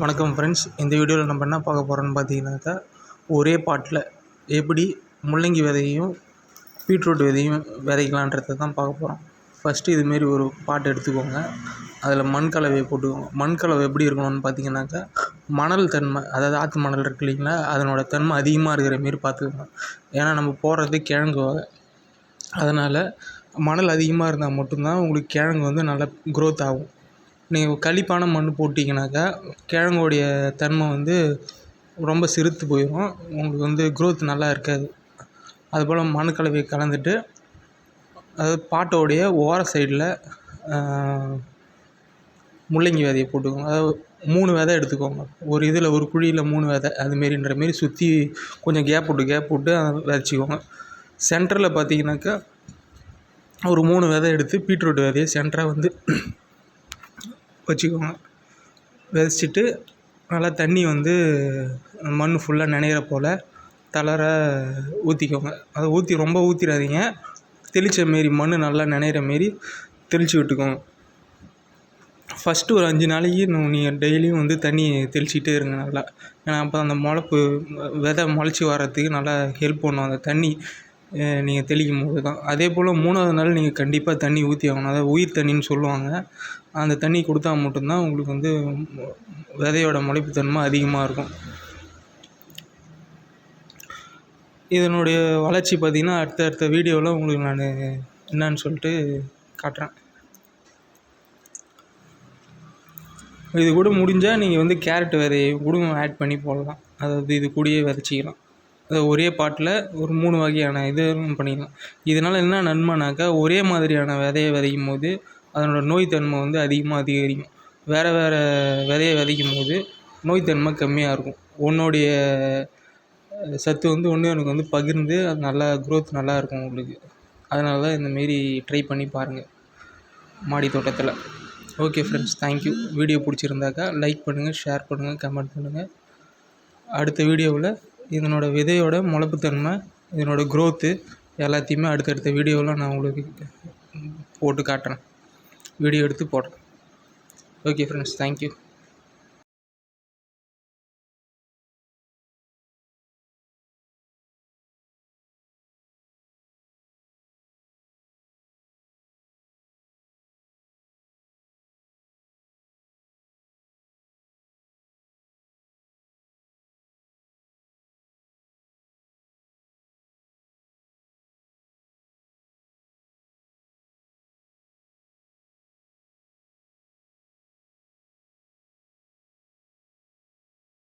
வணக்கம் ஃப்ரெண்ட்ஸ் இந்த வீடியோவில் நம்ம என்ன பார்க்க போகிறோம்னு பார்த்தீங்கன்னாக்கா ஒரே பாட்டில் எப்படி முள்ளங்கி விதையும் பீட்ரூட் விதையும் விதைக்கலான்றதை தான் பார்க்க போகிறோம் ஃபஸ்ட்டு இதுமாரி ஒரு பாட்டு எடுத்துக்கோங்க. அதில் மண் கலவையை போட்டுக்கோங்க. மண் கலவை எப்படி இருக்கணும்னு பார்த்தீங்கன்னாக்கா மணல் தன்மை அதாவது ஆற்று மணல் இருக்கு இல்லைங்களா அதனோட தன்மை அதிகமாக இருக்கிற மாரி பார்த்துக்கோங்க. ஏன்னா நம்ம போடுறது கிழங்கு வகை. அதனால் மணல் அதிகமாக இருந்தால் மட்டும்தான் உங்களுக்கு கிழங்கு வந்து நல்லா க்ரோத் ஆகும். நீங்கள் களிப்பான மண் போட்டிங்கனாக்கா கிழங்கோடைய தன்மை வந்து ரொம்ப சிறுத்து போயிடும். உங்களுக்கு வந்து க்ரோத் நல்லா இருக்காது. அதுபோல் மண் கலவையை கலந்துட்டு அதாவது பாட்டோடைய ஓர சைடில் முள்ளங்கி விதைய போட்டுக்கோங்க. அதாவது மூணு விதை எடுத்துக்கோங்க. ஒரு இதில் ஒரு குழியில் மூணு விதை அதுமாரின்ற மாரி சுற்றி கொஞ்சம் கேப் விட்டு கேப் விட்டு அதை விதைச்சிக்கோங்க. சென்டரில் பார்த்தீங்கன்னாக்கா ஒரு மூணு விதை எடுத்து பீட்ரூட் விதைய சென்டராக வந்து வச்சுக்கோங்க. விதைச்சிட்டு நல்லா தண்ணி வந்து மண் ஃபுல்லாக நனையிற போல் தளர ஊற்றிக்கோங்க அதை ஊற்றி ரொம்ப ஊற்றிடாதீங்க தெளித்த மாரி மண் நல்லா நனைகிற மாரி தெளித்து விட்டுக்கோங்க. ஃபஸ்ட்டு ஒரு அஞ்சு நாளைக்கு நீங்கள் டெய்லியும் வந்து தண்ணி தெளிச்சிக்கிட்டே இருங்க நல்லா. ஏன்னா அப்போ அந்த முளப்பு விதை முளச்சி வர்றதுக்கு நல்லா ஹெல்ப் பண்ணும். அந்த தண்ணி நீங்கள் தெளிக்கும் போது தான் அதே போல் மூணாவது நாள் நீங்கள் கண்டிப்பாக தண்ணி ஊற்றி ஆகணும். அதாவது உயிர் தண்ணின்னு சொல்லுவாங்க. அந்த தண்ணி கொடுத்தா மட்டும்தான் உங்களுக்கு வந்து விதையோட முளைப்புத்தன்மை அதிகமாக இருக்கும். இதனுடைய வளர்ச்சி பார்த்திங்கன்னா அடுத்த அடுத்த வீடியோவில் உங்களுக்கு நான் என்னன்னு சொல்லிட்டு காட்டுறேன். இது கூட முடிஞ்சால் நீங்கள் வந்து கேரட் விதையை கூட ஆட் பண்ணி போடலாம். அதாவது இது கூடயே விதைச்சிக்கலாம். ஒரே பாட்டில் ஒரு மூணு வகையான இதுவும் பண்ணிக்கலாம் இதனால் என்ன நன்மைனாக்கா ஒரே மாதிரியான விதைய விதைக்கும் போது அதனோட நோய் தன்மை வந்து அதிகமாக அதிகரிக்கும். வேறு வேறு விதைய விதைக்கும் போது நோய் தன்மை கம்மியாக இருக்கும். உன்னுடைய சத்து வந்து ஒன்று எனக்கு வந்து பகிர்ந்து அது நல்லா க்ரோத் நல்லா இருக்கும் உங்களுக்கு. அதனால தான் இந்தமாரி ட்ரை பண்ணி பாருங்கள் மாடி தோட்டத்தில். Okay friends thank you video பிடிச்சிருந்தாக்கா like பண்ணுங்கள் ஷேர் பண்ணுங்கள் கமெண்ட் பண்ணுங்கள் அடுத்த வீடியோவில் இதனோட விதையோட முளைப்புத்தன்மை இதனோட க்ரோத்து எல்லாத்தையுமே அடுத்தடுத்த வீடியோவில் நான் உங்களுக்கு போட்டு காட்டுறேன். வீடியோ எடுத்து போடுறேன். Okay friends thank you